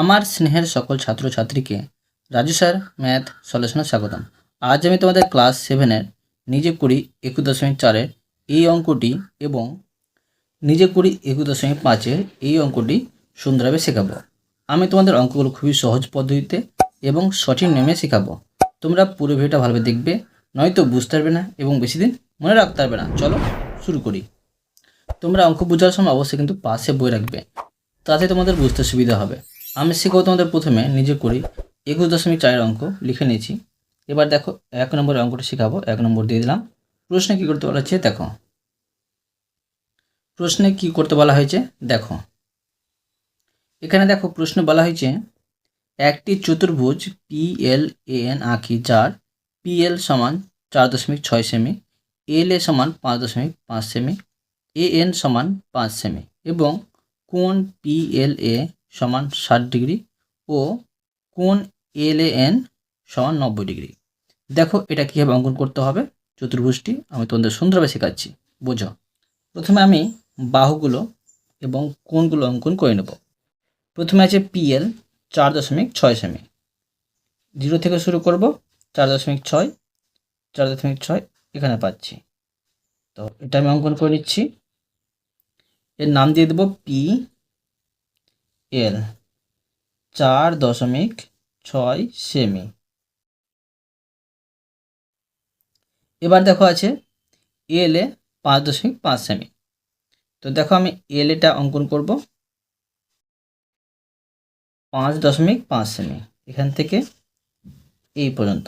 আমার স্নেহের সকল ছাত্রছাত্রীকে রাজু স্যার, ম্যাথ সলিউশনে স্বাগতম। আজ আমি তোমাদের ক্লাস সেভেনের নিজে কুড়ি একুশ দশমিক চারের এই অঙ্কটি এবং নিজে কুড়ি একুশ দশমিক পাঁচের এই অঙ্কটি সুন্দরভাবে শেখাবো। আমি তোমাদের অঙ্কগুলো খুবই সহজ পদ্ধতিতে এবং সঠিক নিয়মে শেখাবো। তোমরা পুরো ভিডিওটা ভালোভাবে দেখবে, নয়তো বুঝতে পারবে না এবং বেশি দিন মনে রাখতে পারবে না। চলো শুরু করি। তোমরা অঙ্ক বোঝার সময় অবশ্যই কিন্তু পাশে বই রাখবে, তাতে তোমাদের বুঝতে সুবিধা হবে। আমি শেখাবো তোমাদের প্রথমে নিজে করি একুশ দশমিক চারের অঙ্ক লিখে নিয়েছি। এবার দেখো এক নম্বরের অঙ্কটা শেখাবো। এক নম্বর দিয়ে দিলাম। প্রশ্নে কী করতে বলা হচ্ছে দেখো। প্রশ্নে কি করতে বলা হয়েছে? দেখো। এখানে দেখো প্রশ্ন বলা হয়েছে, একটি চতুর্ভুজ পি এল এ এন আঁকি যার পি এল সমান চার দশমিক ছয় সেমি এল এ সমান পাঁচ দশমিক পাঁচ সেমি এ এন সমান পাঁচ সেমি এবং কোন পি এল এ সমান ষাট ডিগ্রি ও কোণ এল এন সমান নব্বই ডিগ্রি। দেখো এটা কীভাবে অঙ্কন করতে হবে। চতুর্ভুজটি আমি তোমাদের সুন্দরভাবে শেখাচ্ছি। বোঝো? প্রথমে আমি বাহুগুলো এবং কোণগুলো অঙ্কন করে নেব। প্রথমে আছে পিএল চার দশমিক ছয় সেমি। জিরো থেকে শুরু করব, চার দশমিক ছয়, চার দশমিক ছয় এখানে পাচ্ছি। তো এটা আমি অঙ্কন করে নিচ্ছি। এর নাম দিয়ে দেবো পি এল চার দশমিক ছয় সেমি। এবার দেখো আছে এল এ পাঁচ দশমিক পাঁচ সেমি। তো দেখো আমি এল এটা অঙ্কন করব। পাঁচ দশমিক পাঁচ সেমি, এখান থেকে এই পর্যন্ত।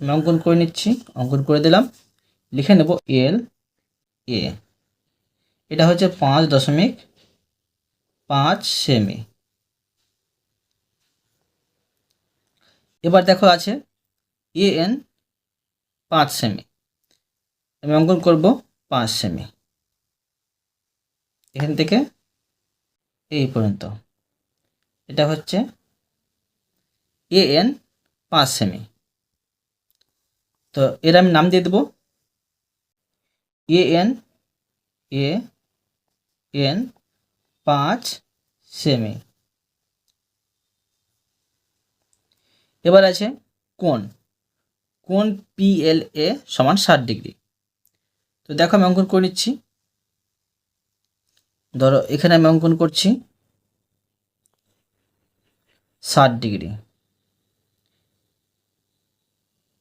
আমি অঙ্কন করে নিচ্ছি, অঙ্কন করে দিলাম। লিখে নেব এল এ এটা হচ্ছে পাঁচ দশমিক পাঁচ সেমি। এবার দেখো আছে এ এন পাঁচ সেমি। আমি অঙ্কন করব পাঁচ সেমি। এখান থেকে এই পর্যন্ত। এটা হচ্ছে এ এন পাঁচ সেমি। তো এর আমি নাম দিয়ে দেব। এ এন এ এন পাঁচ সেমি। এবার আছে কোন কোন পিএলএ সমান ষাট ডিগ্রি। তো দেখো আমি অঙ্কন করে নিচ্ছি। ধরো এখানে আমি অঙ্কন করছি ষাট ডিগ্রি।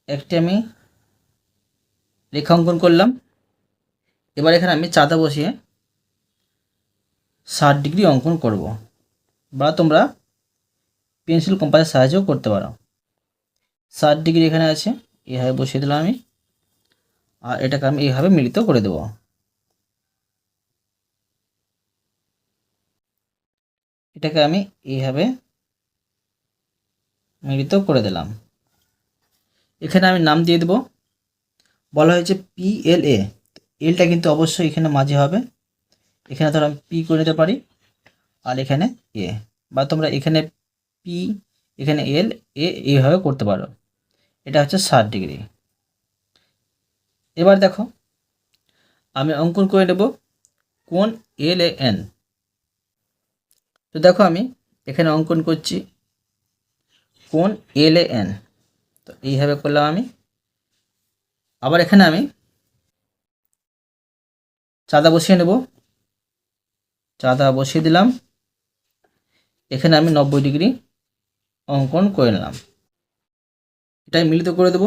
একটি আমি রেখা অঙ্কন করলাম। এবার এখানে আমি চাঁদা বসিয়ে ষাট ডিগ্রি অঙ্কন করব। বা তোমরা পেন্সিল, কম্পাসের সাহায্যেও করতে পারো। ষাট ডিগ্রি এখানে আছে এইভাবে বসিয়ে দিলাম আমি। আর এটাকে আমি এইভাবে মিলিত করে দেব। এটাকে আমি এইভাবে মিলিত করে দিলাম। এখানে আমি নাম দিয়ে দেব। বলা হয়েছে পি এল এ এলটা কিন্তু অবশ্যই এখানে মাঝে হবে। এখানে ধরো আমি পি করে নিতে পারি, আর এখানে এ বা তোমরা এখানে পি এখানে এল এ এইভাবে করতে পারো। এটা হচ্ছে ষাট ডিগ্রি। এবার দেখো, আমি অঙ্কন করে নেব কোন এল এ এন তো দেখো আমি এখানে অঙ্কন করছি কোন এল এ এন তো এইভাবে করলাম আমি। আবার এখানে আমি চাঁদা বসিয়ে নেব। চাঁদা বসিয়ে দিলাম। এখানে আমি নব্বই ডিগ্রি অঙ্কন করে নিলাম। এটাই মিলিত করে দেব।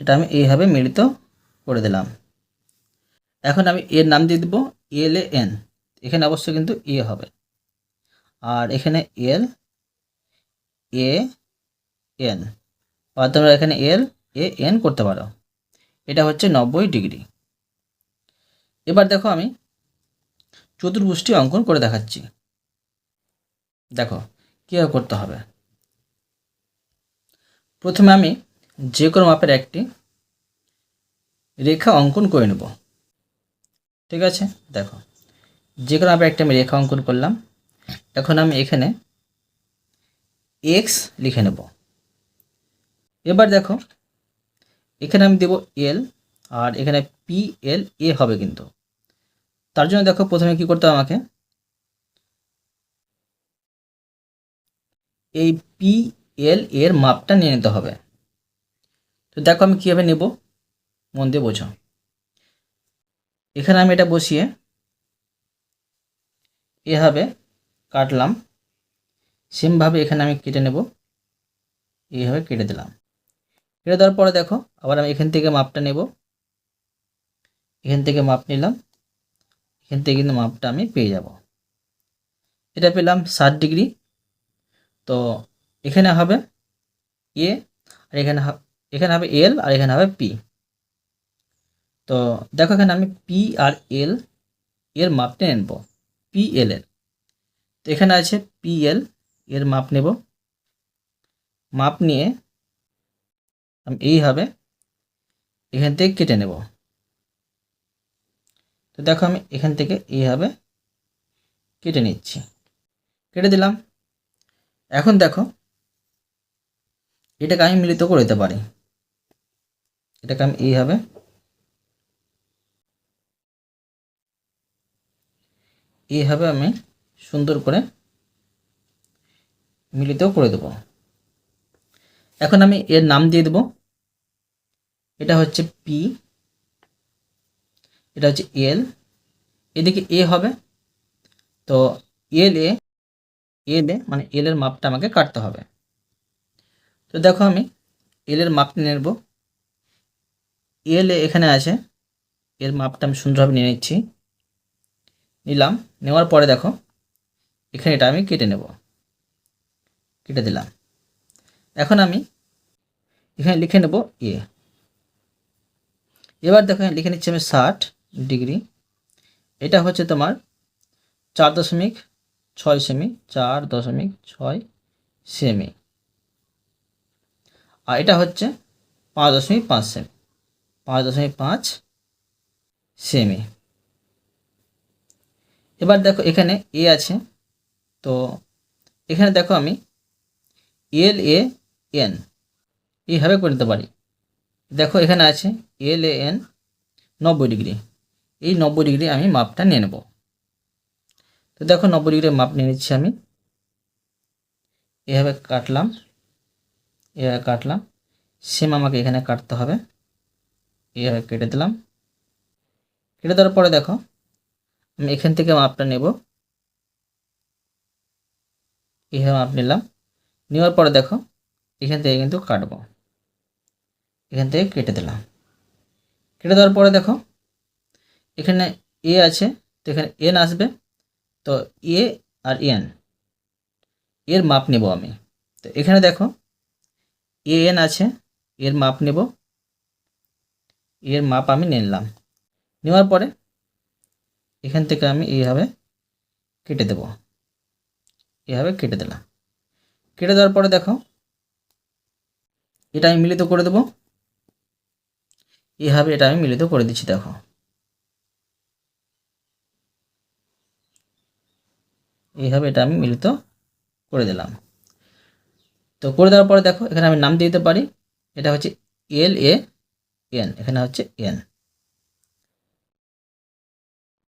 এটা আমি এইভাবে মিলিত করে দিলাম। এখন আমি এর নাম দিয়ে দেবো এল এ এন। এখানে অবশ্যই কিন্তু এ হবে। আর এখানে এল এ এন। বা তোমরা এখানে এল এ এন করতে পারো। এটা হচ্ছে নব্বই ডিগ্রি। এবার দেখো আমি চতুর্ভুষ্টি অঙ্কন করে দেখাচ্ছি। দেখো, কীভাবে করতে হবে? প্রথমে আমি যে কোনো মাপের একটি রেখা অঙ্কন করে নেব। ঠিক আছে? দেখো, যে কোনো মাপের একটি আমি রেখা অঙ্কন করলাম। এখন আমি এখানে এক্স লিখে নেব। এবার দেখো, এখানে আমি দেব এল। আর এখানে পি এল এ হবে কিন্তু। তার জন্য দেখো প্রথমে কি করতে হবে আমাকে? এই পি এল এর মাপটা নিয়ে নিতে হবে। তো দেখো আমি কীভাবে নেব? মন দিয়ে বোঝো। এখানে আমি এটা বসিয়ে এভাবে কাটলাম। সেমভাবে এখানে আমি কেটে নেব। এইভাবে কেটে দিলাম। কেটে দেওয়ার পরে দেখো, আবার আমি এখান থেকে মাপটা নেব। এখান থেকে মাপ নিলাম। এখান থেকে কিন্তু মাপটা আমি পেয়ে যাব। এটা পেলাম ষাট ডিগ্রি। তো এখানে হবে এ, আর এখানে এখানে হবে এল, আর এখানে হবে পি। তো দেখো এখানে আমি পি আর এল, এর মাপটা নেব। পি এল এর। তো এখানে আছে পি এল, এর মাপ নেব। মাপ নিয়ে আমি এইভাবে এখান থেকে কেটে নেব। তো দেখো আমি এখান থেকে এইভাবে কেটে নিচ্ছি। কেটে দিলাম। এখন দেখো, এটাকে আমি মিলিত করে দিতে পারি। এটাকে আমি এইভাবে এইভাবে আমি সুন্দর করে মিলিত করে দেব। এখন আমি এর নাম দিয়ে দেব। এটা হচ্ছে পি এটা হচ্ছে এল এদিকে এ হবে। তো এল এ এল এ মানে এল এর মাপটা আমাকে কাটতে হবে। তো দেখো আমি এল এর মাপটা নেব। এল এ এখানে আছে। এর মাপটা আমি সুন্দরভাবে নিয়ে নিচ্ছি। নিলাম। নেওয়ার পরে দেখো, এখানে এটা আমি কেটে নেব। কেটে দিলাম। এখন আমি এখানে লিখে নেব এ এবার দেখো লিখে নিচ্ছি আমি ষাট। ডিগ্রি। এটা হচ্ছে তোমার চার দশমিক ছয় সেমি, চার দশমিক ছয় সেমি। আর এটা হচ্ছে পাঁচ দশমিক পাঁচ সেমি, পাঁচ দশমিক পাঁচ সেমি। এবার দেখো এখানে এ আছে, তো এখানে দেখো আমি এল এ এন, এইভাবে করে দিতে পারি। দেখো এখানে আছে এল এ এন নব্বই ডিগ্রি। এই নব্বই ডিগ্রি আমি মাপটা নিয়ে নেব। তো দেখো নব্বই ডিগ্রির মাপ নিয়ে নিচ্ছি আমি। এভাবে কাটলাম এভাবে কাটলাম সেম আমাকে এখানে কাটতে হবে। এভাবে কেটে দিলাম। কেটে দেওয়ার পরে দেখো, আমি এখান থেকে মাপটা নেব। এইভাবে মাপ নিলাম। নেওয়ার পরে দেখো, এখান থেকে কিন্তু কাটবো। এখান থেকে কেটে দিলাম। কেটে দেওয়ার পরে দেখো এখানে এ আছে, তো এখানে এন আসবে, তো এ আর এন এর মাপ নেব আমি। তো এখানে দেখো এ এন আছে, এর মাপ নেব, এর মাপ আমি নিলাম। নেওয়ার পরে এখান থেকে আমি এইভাবে কেটে দেব, এইভাবে কেটে দিলাম। কেটে দেওয়ার পরে দেখো, এটা আমি মিলিত করে দেব, এইভাবে এটা আমি মিলিত করে দিচ্ছি, দেখো। এইভাবে এটা আমি মিলিত করে দিলাম। তো করে দেওয়ার পরে দেখো, এখানে আমি নাম দিয়ে দিতে পারি। এটা হচ্ছে এল এ এন এখানে হচ্ছে এন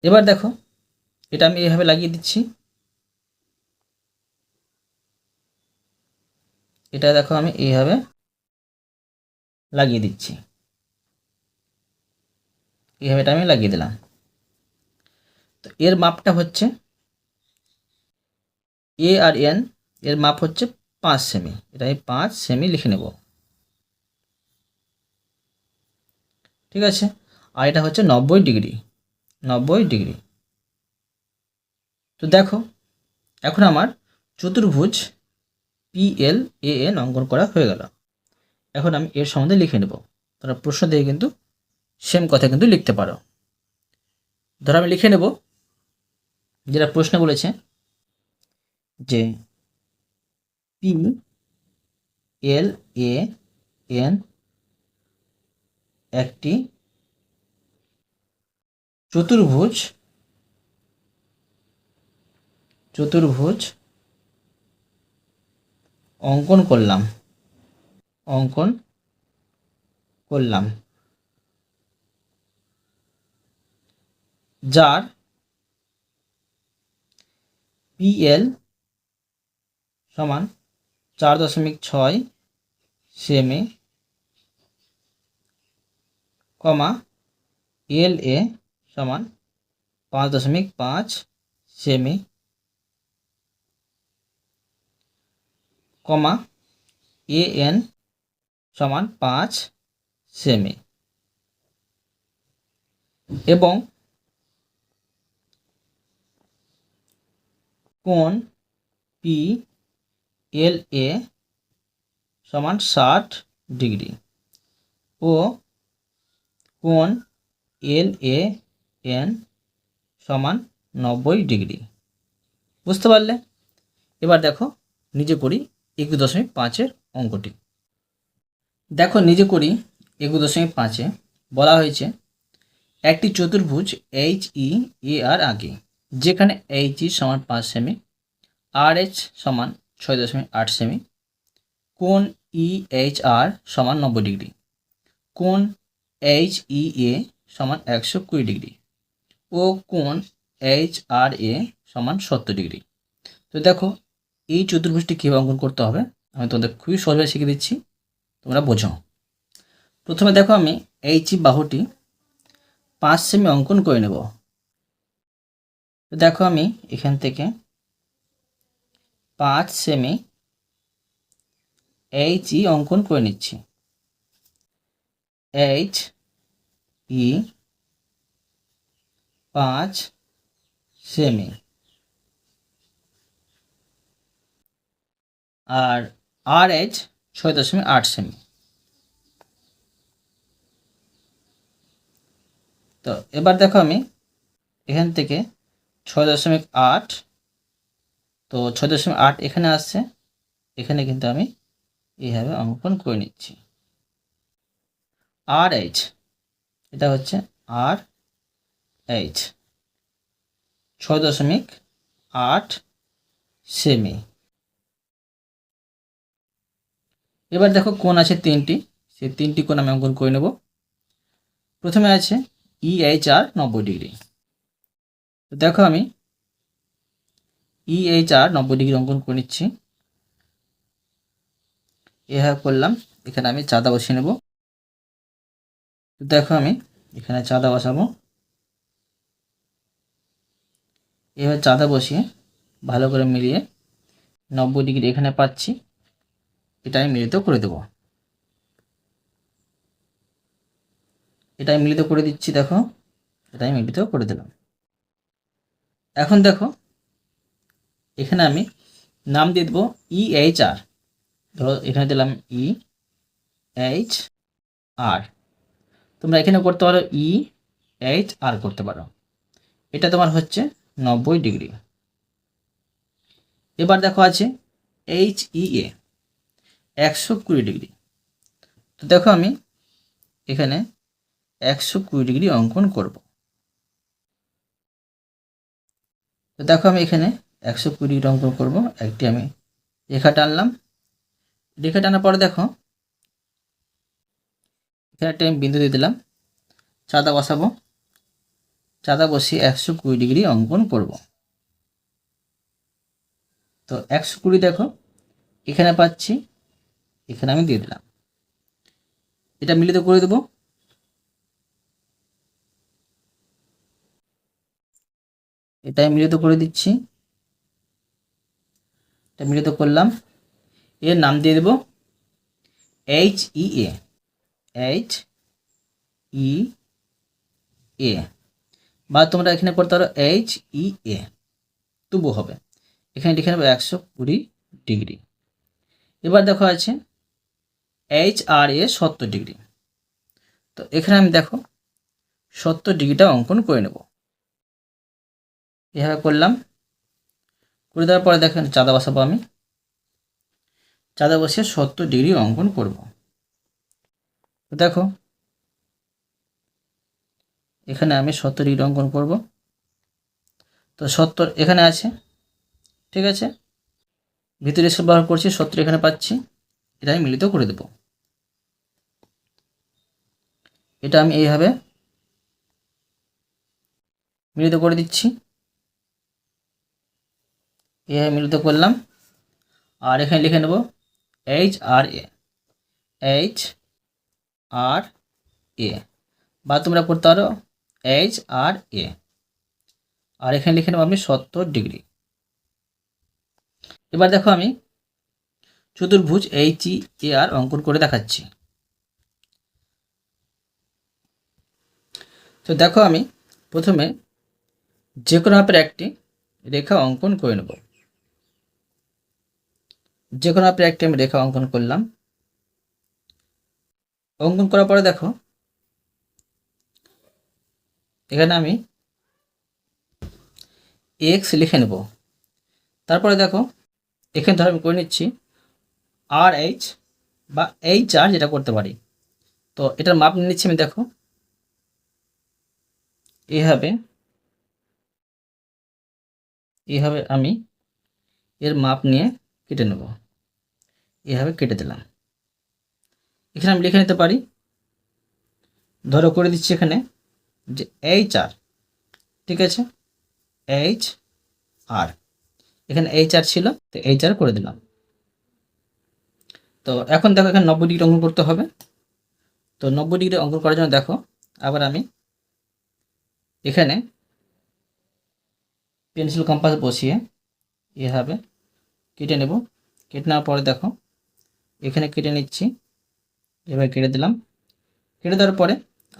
এবার দেখো, এটা আমি এইভাবে লাগিয়ে দিচ্ছি। এটা দেখো, আমি এইভাবে লাগিয়ে দিচ্ছি। এইভাবে এটা আমি লাগিয়ে দিলাম। তো এর মাপটা হচ্ছে এ আর এন এর মাপ হচ্ছে পাঁচ সেমি এটা আমি পাঁচ সেমি লিখে নেব। ঠিক আছে? আর এটা হচ্ছে নব্বই ডিগ্রি। নব্বই ডিগ্রি। তো দেখো, এখন আমার চতুর্ভুজ পি এল এ এন অঙ্কন করা হয়ে গেল। এখন আমি এর সম্বন্ধে লিখে নেব। তোমরা প্রশ্ন দিয়ে কিন্তু সেম কথা কিন্তু লিখতে পারো। ধরো আমি লিখে নেব, যেটা প্রশ্ন বলেছে যে পি এল এ এন একটি চতুর্ভুজ চতুর্ভুজ অঙ্কন করলাম অঙ্কন করলাম। যার পিএল সমান চার দশমিক ছয় সেমি কমা এল এ সমান পাঁচ দশমিক পাঁচ সেমি কমা এ এন সমান পাঁচ সেমি এবং কোণ পি এল এ সমান ষাট ডিগ্রি। ও কোণ এল এ এন সমান নব্বই ডিগ্রি। বুঝতে পারলে? এবার দেখো, নিজে করি একুশ দশমিক পাঁচের অঙ্কটি। দেখো, নিজে করি একুশ দশমিক পাঁচে। বলা হয়েছে, একটি চতুর্ভুজ এইচ ই এ আর আগে, যেখানে এইচ ই সমান পাঁচ সেমি আর এইচ সমান ছয় দশমিক আট সেমি। কোণ ই এইচ আর সমান নব্বই ডিগ্রি? কোণ এইচ ই এ সমান একশো কুড়ি ডিগ্রি? ও কোণ এইচ আর এ সমান সত্তর ডিগ্রি? তো দেখো, এই চতুর্ভুজটি কীভাবে অঙ্কন করতে হবে? আমি তোমাদের খুবই সহজভাবে শিখে দিচ্ছি। তোমরা বোঝো। প্রথমে দেখো আমি এইচ ই বাহুটি পাঁচ সেমি অঙ্কন করে নেব। তো দেখো আমি এখান থেকে পাঁচ সেমি এইচ ই অঙ্কন করে নিচ্ছি। এইচ ই পাঁচ সেমি আর আর এইচ ছয় দশমিক আট সেমি তো এবার দেখো আমি এখান থেকে ছয় দশমিক আট তো ছয় দশমিক আট এখানে আসছে এখানে কিন্তু আমি এইভাবে অঙ্কন করে নিচ্ছি। আর এইচ এটা হচ্ছে আর এইচ ছয় দশমিক আট সেমি। এবার দেখো কোন আছে তিনটি। সেই তিনটি কোণ আমি অঙ্কন করে নেব। প্রথমে আছে ই এইচ আর নব্বই ডিগ্রি। তো দেখো আমি ই এইচ আর নব্বই ডিগ্রি অঙ্কন করে নিচ্ছি। এভাবে করলাম, এখানে আমি চাঁদা বসিয়ে নেব। দেখো আমি এখানে চাঁদা বসাবো। এভাবে চাঁদা বসিয়ে ভালো করে মিলিয়ে নব্বই ডিগ্রি এখানে পাচ্ছি। এটা আমি মিলিত করে দেব। এটা আমি মিলিত করে দিচ্ছি, দেখো। এটা আমি মিলিত করে দিলাম। এখন দেখো এখানে আমি নাম দিয়ে দেবো ই এইচ আর ধরো, এখানে দিলাম ই এইচ আর তোমরা এখানে করতে পারো ই এইচ আর করতে পারো। এটা তোমার হচ্ছে নব্বই ডিগ্রি। এবার দেখো আছে এইচ ই এ একশো কুড়ি ডিগ্রি। তো দেখো আমি এখানে একশো কুড়ি ডিগ্রি অঙ্কন করব। তো দেখো আমি এখানে একশো কুড়ি অঙ্কন করব, একটি আমি রেখা টানলাম। রেখা টানার পরে দেখো, এখানে একটা আমি বিন্দু দিয়ে দিলাম, চাঁদা বসাবো। চাঁদা বসিয়ে একশো কুড়ি ডিগ্রি অঙ্কন করব। তো একশো কুড়ি দেখো, এখানে পাচ্ছি, এখানে আমি দিয়ে দিলাম। এটা মিলিত করে দেব। এটা মিলিত করে দিচ্ছি। এটা মিলিত করলাম। এর নাম দিয়ে দেব H E A H E এ বা তোমরা এখানে করতে পারো এইচ ই এ তবু হবে। এখানে লিখে নেব একশো কুড়ি ডিগ্রি। এবার দেখো আছে এইচ আর এ সত্তর ডিগ্রি। তো এখানে আমি দেখো সত্তর ডিগ্রিটা অঙ্কন করে নেব। এভাবে করলাম। করে দেওয়ার পরে দেখেন চাঁদা বসাবো আমি। চাঁদা বসিয়ে সত্তর ডিগ্রি অঙ্কন করব। দেখো, এখানে আমি সত্তর ডিগ্রি অঙ্কন করব। তো সত্তর এখানে আছে, ঠিক আছে? ভিতরে এসে ব্যবহার করছি, সত্তর এখানে পাচ্ছি। এটা আমি মিলিত করে দেব। এটা আমি এইভাবে মিলিত করে দিচ্ছি। এইভাবে মিলিত করলাম। আর এখানে লিখে নেব H R A H R এ বা তোমরা করতে পারো এইচ আর এ আর এখানে লিখে নেব আমি সত্তর ডিগ্রি। এবার দেখো আমি চতুর্ভুজ এইচ ই এ আর অঙ্কন করে দেখাচ্ছি। তো দেখো আমি প্রথমে যে কোনো মাপের একটি রেখা অঙ্কন করে নেব। যে কোনো মাপের একটি আমি রেখা অঙ্কন করলাম। অঙ্কন করার পরে দেখো, এখানে আমি এক্স লিখে নেব। তারপরে দেখো, এখানে ধর আমি করে নিচ্ছি আর এইচ বা এইচ আর যেটা করতে পারি। তো এটার মাপ নিয়ে নিচ্ছি আমি, দেখো। এভাবে এভাবে আমি এর মাপ নিয়ে কেটে নেব। এভাবে কেটে দিলাম। এখানে আমি লিখে নিতে পারি, ধরো করে দিচ্ছি এখানে যে এইচ আর ঠিক আছে? এইচ আর এখানে এইচ আর ছিল, তো এইচ আর করে দিলাম। তো এখন দেখো এখানে নব্বই ডিগ্রি অঙ্কন করতে হবে। তো নব্বই ডিগ্রি অঙ্কন করার জন্য দেখো, আবার আমি এখানে পেন্সিল কম্পাস বসিয়ে এভাবে কেটে নেব। কেটে নেওয়ার পরে দেখো এখানে কেটে নিচ্ছি। এভাবে কেটে দিলাম। কেটে দেওয়ার পরে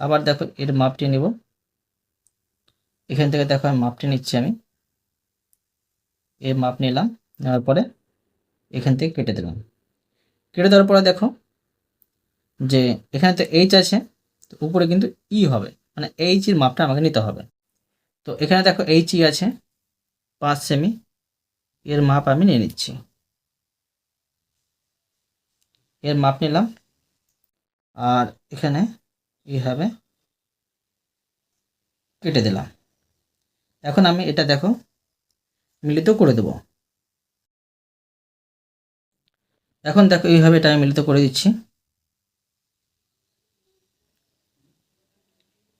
আবার দেখো এর মাপটি নেব। এখান থেকে দেখো আমি মাপটি নিচ্ছি আমি। এর মাপ নিলাম, নেওয়ার পরে এখান থেকে কেটে দিলাম। কেটে দেওয়ার পরে দেখো যে এখানে তো এইচ আছে, তো উপরে কিন্তু ই হবে। মানে এইচ এর মাপটা আমাকে নিতে হবে। তো এখানে দেখো এইচ ই আছে, পাঁচ সেমি এর মাপ আমি নিয়ে নিচ্ছি। এর মাপ নিলাম। আর এখানে এইভাবে কেটে দিলাম। এখন আমি এটা দেখো, মিলিত করে দেব। এখন দেখো এইভাবে এটা আমি মিলিত করে দিচ্ছি।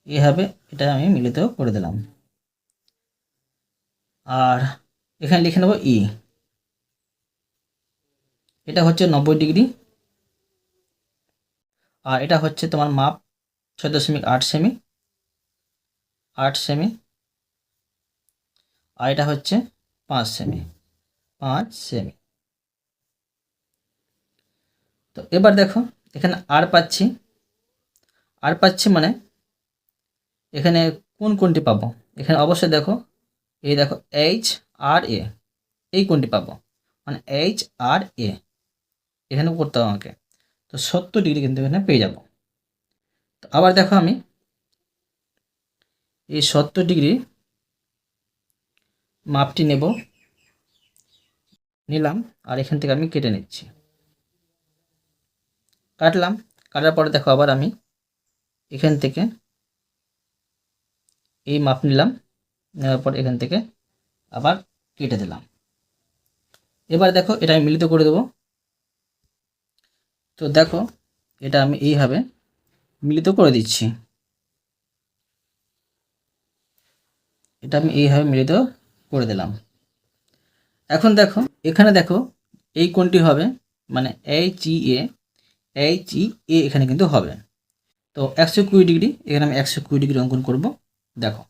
এইভাবে এটা আমি মিলিত করে দিলাম। আর এখানে লিখে নেব ই এটা হচ্ছে নব্বই ডিগ্রি। আর এটা হচ্ছে তোমার মাপ ছয় দশমিক আট সেমি আট সেমি, আর এটা হচ্ছে পাঁচ সেমি পাঁচ সেমি। তো এবার দেখো, এখানে আর পাচ্ছি আর পাচ্ছি মানে এখানে কোন কোনটি পাবো? এখানে অবশ্যই দেখো, এই দেখো এইচ আর এ এই কোনটি পাবো? মানে এইচ আর এ এখানে করতে হবে আমাকে। তো সত্তর ডিগ্রি কিন্তু এখানে পেয়ে যাব। তো আবার দেখো আমি, এই সত্তর ডিগ্রি মাপটি নেব, নিলাম, আর এখান থেকে আমি কেটে নিচ্ছি। কাটলাম, কাটার পরে দেখো আবার আমি এখান থেকে এই মাপ নিলাম, নেওয়ার পর এখান থেকে আবার কেটে দিলাম। এবার দেখো এটা আমি মিলিত করে দেবো। তো দেখো, এটা আমি এইভাবে মিলিত করে দিচ্ছি। এটা আমি এইভাবে মিলিত করে দিলাম। এখন দেখো, এখানে দেখো, এই কোনটি হবে মানে H E A H E এ এখানে কিন্তু হবে। তো একশো কুড়ি ডিগ্রি, এখানে আমি একশো কুড়ি ডিগ্রি অঙ্কন করব। দেখো,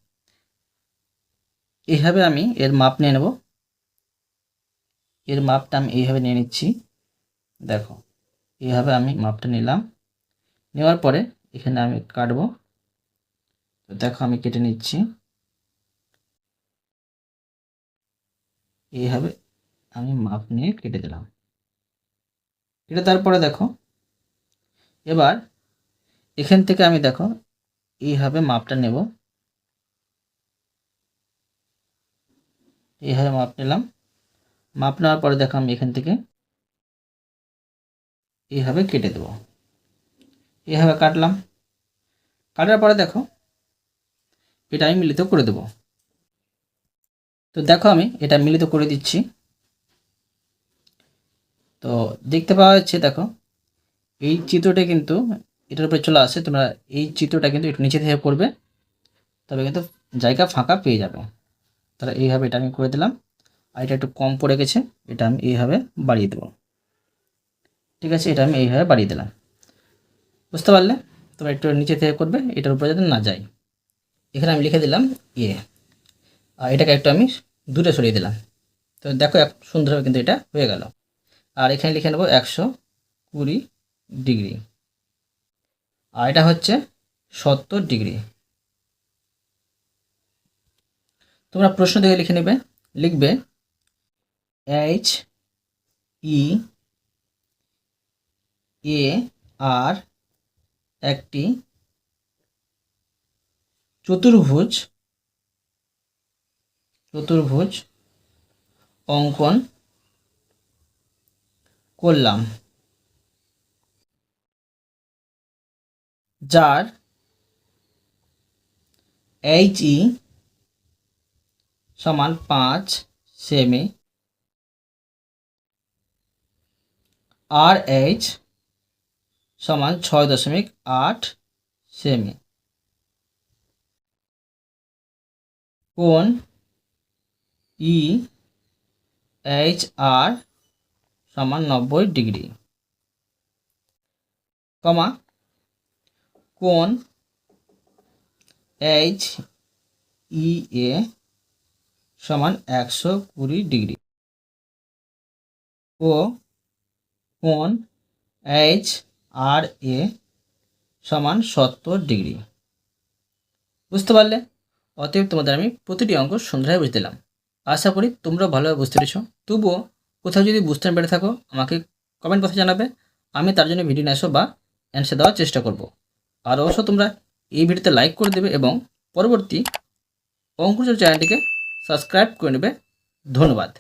এইভাবে আমি এর মাপ নিয়ে নেব। এর মাপটা আমি এইভাবে নিয়ে নিচ্ছি। দেখো এইভাবে আমি মাপটা নিলাম। নেওয়ার পরে এখানে আমি কাটবো। তো দেখো আমি কেটে নিচ্ছি। এইভাবে আমি মাপ নিয়ে কেটে দিলাম। কেটে তারপরে দেখো, এবার এখান থেকে আমি দেখো এইভাবে মাপটা নেব। এইভাবে মাপ নিলাম। মাপ নেওয়ার পরে দেখো আমি এখান থেকে এইভাবে কেটে দেব। এইভাবে কাটলাম। কাটার পরে দেখো, এটা আমি মিলিত করে দেব। তো দেখো আমি এটা মিলিত করে দিচ্ছি। তো দেখতে পাওয়া যাচ্ছে দেখো, এই চিত্রটা কিন্তু এটার উপরে চলে আসে, তোমরা এই চিত্রটা কিন্তু একটু নিচে থেকে করবে তবে কিন্তু জায়গা ফাঁকা পেয়ে যাবে। তাহলে এইভাবে এটা আমি করে দিলাম, আর এটা একটু কম পড়ে গেছে, এটা আমি এইভাবে বাড়িয়ে দেবো। ঠিক আছে, এটা আমি এইভাবে বাড়িয়ে দিলাম। বুঝতে পারলে? তোমরা একটু নিচে থেকে করবে, এটার উপরে যাতে না যায়। এখানে আমি লিখে দিলাম ইয়ে আর এটাকে একটু আমি দূরে সরিয়ে দিলাম। তো দেখো এক সুন্দরভাবে কিন্তু এটা হয়ে গেল। আর এখানে লিখে নেব একশো কুড়ি ডিগ্রি। আর এটা হচ্ছে সত্তর ডিগ্রি। তোমরা প্রশ্ন দেখে লিখে নেবে। লিখবে এইচ ই এ আর একটি চতুর্ভুজ চতুর্ভুজ অঙ্কন করলাম। যার এইচ ই সমান পাঁচ সেমি আর এইচ সমান ছয় দশমিক আট সেমি। কোন ই এইচ আর সমান নব্বই ডিগ্রি। কমা, কোন এইচ ই এ সমান একশো কুড়ি ডিগ্রি। ও কোন এইচ আর এ সমান সত্তর ডিগ্রি। বুঝতে পারলে? অতএব তোমাদের আমি প্রতিটি অঙ্ক সুন্দরভাবে বুঝতে দিলাম। আশা করি তোমরাও ভালোভাবে বুঝতে পেরেছ। তবুও কোথাও যদি বুঝতে পেরে থাকো, আমাকে কমেন্ট বক্সে জানাবে। আমি তার জন্য ভিডিও নিয়ে বা অ্যান্সার দেওয়ার চেষ্টা করব। আর অবশ্য তোমরা এই ভিডিওতে লাইক করে দেবে এবং পরবর্তী অঙ্কুশ চ্যানেলটিকে সাবস্ক্রাইব করে নেবে। ধন্যবাদ।